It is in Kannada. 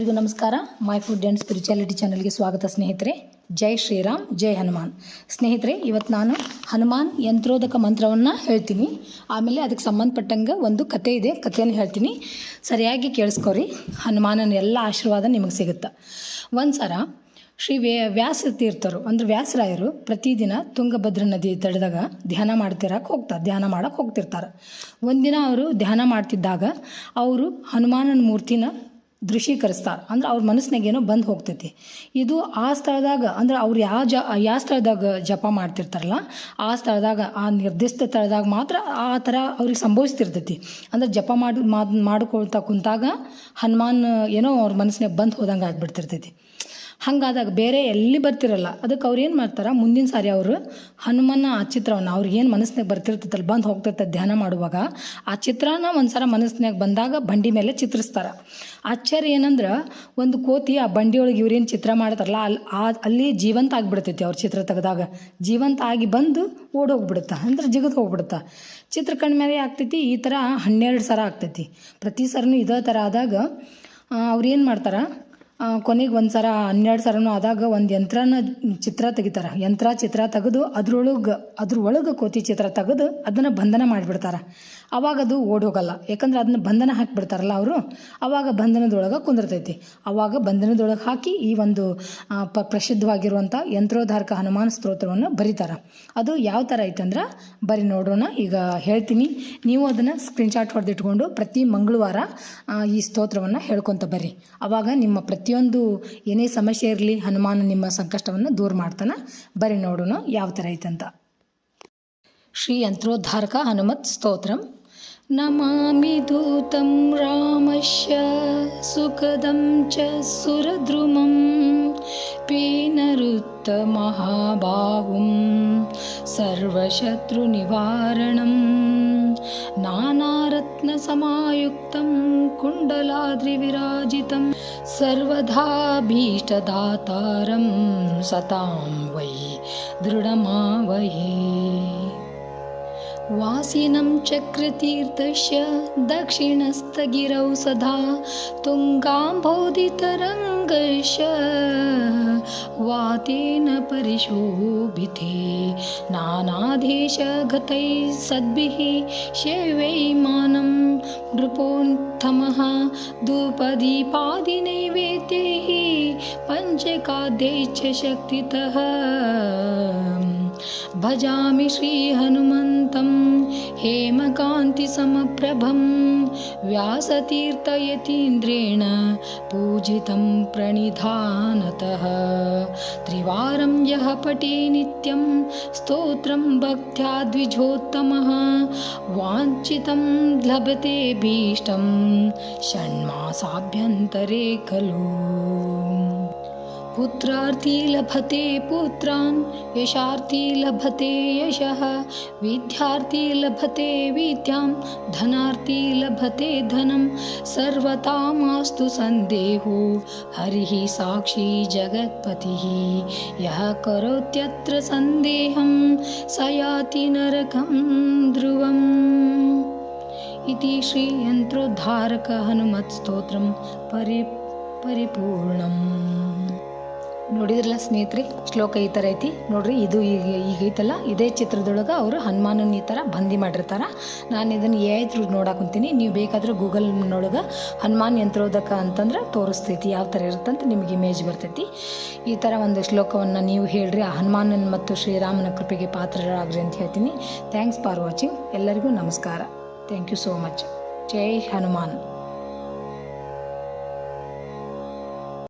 ಎಲ್ರಿಗೂ ನಮಸ್ಕಾರ. ಮೈ ಫುಡ್ ಆ್ಯಂಡ್ ಸ್ಪಿರಿಚುಯಾಲಿಟಿ ಚಾನಲ್ಗೆ ಸ್ವಾಗತ ಸ್ನೇಹಿತರೆ. ಜೈ ಶ್ರೀರಾಮ್, ಜೈ ಹನುಮಾನ್. ಸ್ನೇಹಿತರೆ, ಇವತ್ತು ನಾನು ಹನುಮಾನ್ ಯಂತ್ರೋದಕ ಮಂತ್ರವನ್ನು ಹೇಳ್ತೀನಿ. ಆಮೇಲೆ ಅದಕ್ಕೆ ಸಂಬಂಧಪಟ್ಟಂಗೆ ಒಂದು ಕತೆ ಇದೆ, ಕಥೆಯನ್ನು ಹೇಳ್ತೀನಿ. ಸರಿಯಾಗಿ ಕೇಳಿಸ್ಕೊರಿ. ಹನುಮಾನನ ಎಲ್ಲ ಆಶೀರ್ವಾದ ನಿಮಗೆ ಸಿಗುತ್ತೆ. ಒಂದು ಸಲ ಶ್ರೀ ವ್ಯ ವ್ಯಾಸ ತೀರ್ಥರು ಅಂದ್ರೆ ವ್ಯಾಸರಾಯರು ಪ್ರತಿದಿನ ತುಂಗಭದ್ರ ನದಿ ತಡೆದಾಗ ಧ್ಯಾನ ಮಾಡ್ತಿರಕ್ಕೆ ಹೋಗ್ತಾರೆ ಧ್ಯಾನ ಮಾಡಕ್ಕೆ ಹೋಗ್ತಿರ್ತಾರೆ. ಒಂದಿನ ಅವರು ಧ್ಯಾನ ಮಾಡ್ತಿದ್ದಾಗ ಅವರು ಹನುಮಾನನ ಮೂರ್ತಿನ ದೃಶ್ಯೀಕರಿಸ್ತಾರೆ ಅಂದ್ರೆ ಅವ್ರ ಮನಸ್ಸಿನಾಗೇನೋ ಬಂದು ಹೋಗ್ತೈತಿ. ಇದು ಆ ಸ್ಥಳದಾಗ, ಅಂದ್ರೆ ಅವ್ರು ಯಾವ ಜ ಯಾವ ಸ್ಥಳದಾಗ ಜಪ ಮಾಡ್ತಿರ್ತಾರಲ್ಲ, ಆ ಸ್ಥಳದಾಗ, ಆ ನಿರ್ದಿಷ್ಟ ಸ್ಥಳದಾಗ ಮಾತ್ರ ಆ ಥರ ಅವ್ರಿಗೆ ಸಂಭವಿಸ್ತಿರ್ತೈತಿ. ಅಂದ್ರೆ ಜಪ ಮಾಡಿ, ಮಾಡ್, ಮಾಡ್ಕೊಳ್ತಾ ಕುಂತಾಗ ಹನುಮಾನ್ ಏನೋ ಅವ್ರ ಮನಸ್ಸಿನಾಗ ಬಂದು ಹೋದಂಗೆ ಆಗ್ಬಿಡ್ತಿರ್ತೈತಿ. ಹಂಗಾದಾಗ ಬೇರೆ ಎಲ್ಲಿ ಬರ್ತಿರಲ್ಲ. ಅದಕ್ಕೆ ಅವ್ರು ಏನು ಮಾಡ್ತಾರೆ? ಮುಂದಿನ ಸಾರಿ ಅವರು ಹನುಮನ ಆ ಚಿತ್ರವನ್ನು ಅವ್ರಿಗೆ ಏನು ಮನಸ್ಸಿನಾಗ ಬರ್ತಿರ್ತೈತಲ್ಲ, ಬಂದು ಹೋಗ್ತಿರ್ತದೆ ಧ್ಯಾನ ಮಾಡುವಾಗ, ಆ ಚಿತ್ರನ ಒಂದು ಮನಸ್ಸಿನಾಗ ಬಂದಾಗ ಬಂಡಿ ಮೇಲೆ ಚಿತ್ರಿಸ್ತಾರೆ. ಆಶ್ಚರ್ಯ ಏನಂದ್ರೆ, ಒಂದು ಕೋತಿ ಆ ಬಂಡಿಯೊಳಗೆ ಇವ್ರೇನು ಚಿತ್ರ ಮಾಡ್ತಾರಲ್ಲ ಅಲ್ಲಿ ಆ ಅಲ್ಲಿ ಜೀವಂತ ಆಗಿಬಿಡ್ತೈತಿ ಅವ್ರ ಚಿತ್ರ ತೆಗೆದಾಗ. ಜೀವಂತ ಆಗಿ ಬಂದು ಓಡೋಗ್ಬಿಡುತ್ತೆ, ಅಂದ್ರೆ ಜಿಗಿದು ಹೋಗ್ಬಿಡುತ್ತೆ. ಚಿತ್ರ ಕಣ್ಮೇಲೆ ಆಗ್ತೈತಿ, ಈ ಥರ ಹನ್ನೆರಡು ಸರ ಆಗ್ತೈತಿ. ಪ್ರತಿ ಸರನೂ ಇದೇ ಥರ ಆದಾಗ ಅವ್ರು ಏನು ಮಾಡ್ತಾರೆ? ಕೊನೆಗೆ ಒಂದು ಸಲ ಹನ್ನೆರಡು ಸರನೂ ಆದಾಗ ಒಂದು ಯಂತ್ರನ ಚಿತ್ರ ತೆಗಿತಾರೆ. ಯಂತ್ರ ಚಿತ್ರ ತೆಗೆದು ಅದ್ರೊಳಗೆ ಅದ್ರ ಒಳಗೆ ಕೋತಿ ಚಿತ್ರ ತೆಗೆದು ಅದನ್ನು ಬಂಧನ ಮಾಡಿಬಿಡ್ತಾರೆ. ಅವಾಗ ಅದು ಓಡೋಗಲ್ಲ. ಯಾಕಂದ್ರೆ ಅದನ್ನ ಬಂಧನ ಹಾಕಿಬಿಡ್ತಾರಲ್ಲ ಅವರು. ಅವಾಗ ಬಂಧನದೊಳಗೆ ಕುಂದಿರ್ತೈತಿ. ಅವಾಗ ಬಂಧನದೊಳಗೆ ಹಾಕಿ ಈ ಒಂದು ಪ ಪ್ರಸಿದ್ಧವಾಗಿರುವಂಥ ಯಂತ್ರೋದ್ಧಾರಕ ಹನುಮಾನ್ ಸ್ತೋತ್ರವನ್ನು ಬರೀತಾರೆ. ಅದು ಯಾವ ಥರ ಐತಂದ್ರೆ ಬರೀ ನೋಡೋಣ ಈಗ ಹೇಳ್ತೀನಿ. ನೀವು ಅದನ್ನು ಸ್ಕ್ರೀನ್ಶಾಟ್ ಹೊಡೆದಿಟ್ಕೊಂಡು ಪ್ರತಿ ಮಂಗಳವಾರ ಈ ಸ್ತೋತ್ರವನ್ನು ಹೇಳ್ಕೊತ ಬರ್ರಿ ಅವಾಗ ನಿಮ್ಮ ಪ್ರತಿಯೊಂದು ಏನೇ ಸಮಸ್ಯೆ ಇರಲಿ ಹನುಮಾನ ನಿಮ್ಮ ಸಂಕಷ್ಟವನ್ನು ದೂರ ಮಾಡ್ತಾನೆ. ಬರೀ ನೋಡೋಣ ಯಾವ ಥರ ಐತಂತ. ಶ್ರೀ ಯಂತ್ರೋದ್ಧಾರಕ ಹನುಮತ್ ಸ್ತೋತ್ರಂ. ನಮಾಮಿ ದೂತಂ ರಾಮಶ್ಯ ಸುಖದಂ ಚ ಸುರದ್ರುಮಂ. ಸರ್ವಶತ್ರು ಸರ್ವಶತ್ರುನಿವಾರಣಂ. नानारत्नसमायुक्तं कुण्डलाद्रिविराजितं सर्वदा भीष्टदातारं सतां वै दृढमावये वासिनं चक्रतीर्थस्य दक्षिणस्थगिरौ सदा तुङ्गाम्भोधितरङ्गस्य वातेन परिशोभिते नानादेशगतैः सद्भिः सेवैमानं नृपोत्तमः धूपदीपादिनैवेद्यैः पञ्चकाद्यैश्च शक्तितः भजामि श्रीहनुमन्तं हेमकान्तिसमप्रभं व्यासतीर्थयतीन्द्रेण पूजितं प्रणिधानतः। त्रिवारं यः पठे नित्यं स्तोत्रं भक्त्या द्विजोत्तमः वाञ्छितं लभते भीष्टं षण्मासाभ्यन्तरे खलु पुत्रार्थी लभते पुत्रान् यशार्थी लभते यशः विद्यार्थी लभते विद्यां धनार्थी लभते धनं सर्वथा मास्तु सन्देहो हरिः साक्षी जगत्पतिः। यः करोत्यत्र सन्देहं स याति नरकं ध्रुवम्। इति श्रीयन्त्रोद्धारकहनुमत्स्तोत्रं परि परिपूर्णम्। ನೋಡಿದ್ರಲ್ಲ ಸ್ನೇಹಿತರೆ, ಶ್ಲೋಕ ಈ ಥರ ಐತಿ. ನೋಡ್ರಿ, ಇದು ಈಗ ಈಗ ಐತಲ್ಲ ಇದೇ ಚಿತ್ರದೊಳಗೆ ಅವರು ಹನುಮಾನನ ಈ ಥರ ಬಂದಿ ಮಾಡಿರ್ತಾರೆ. ನಾನು ಇದನ್ನು ಎ ತ್ರೂ ನೋಡಾಕೊಂತೀನಿ ನೀವು ಬೇಕಾದರೂ ಗೂಗಲ್ನೊಳಗೆ ಹನುಮಾನ್ ಯಂತ್ರೋದಕ ಅಂತಂದ್ರೆ ತೋರಿಸ್ತೈತಿ, ಯಾವ ಥರ ಇರುತ್ತಂತ ನಿಮಗೆ ಇಮೇಜ್ ಬರ್ತೈತಿ. ಈ ಥರ ಒಂದು ಶ್ಲೋಕವನ್ನು ನೀವು ಹೇಳ್ರಿ. ಆ ಹನುಮಾನನ ಮತ್ತು ಶ್ರೀರಾಮನ ಕೃಪೆಗೆ ಪಾತ್ರರಾಗ್ರಿ ಅಂತ ಹೇಳ್ತೀನಿ. ಥ್ಯಾಂಕ್ಸ್ ಫಾರ್ ವಾಚಿಂಗ್ ಎಲ್ಲರಿಗೂ ನಮಸ್ಕಾರ. ಥ್ಯಾಂಕ್ ಯು ಸೋ ಮಚ್ ಜೈ ಹನುಮಾನ್.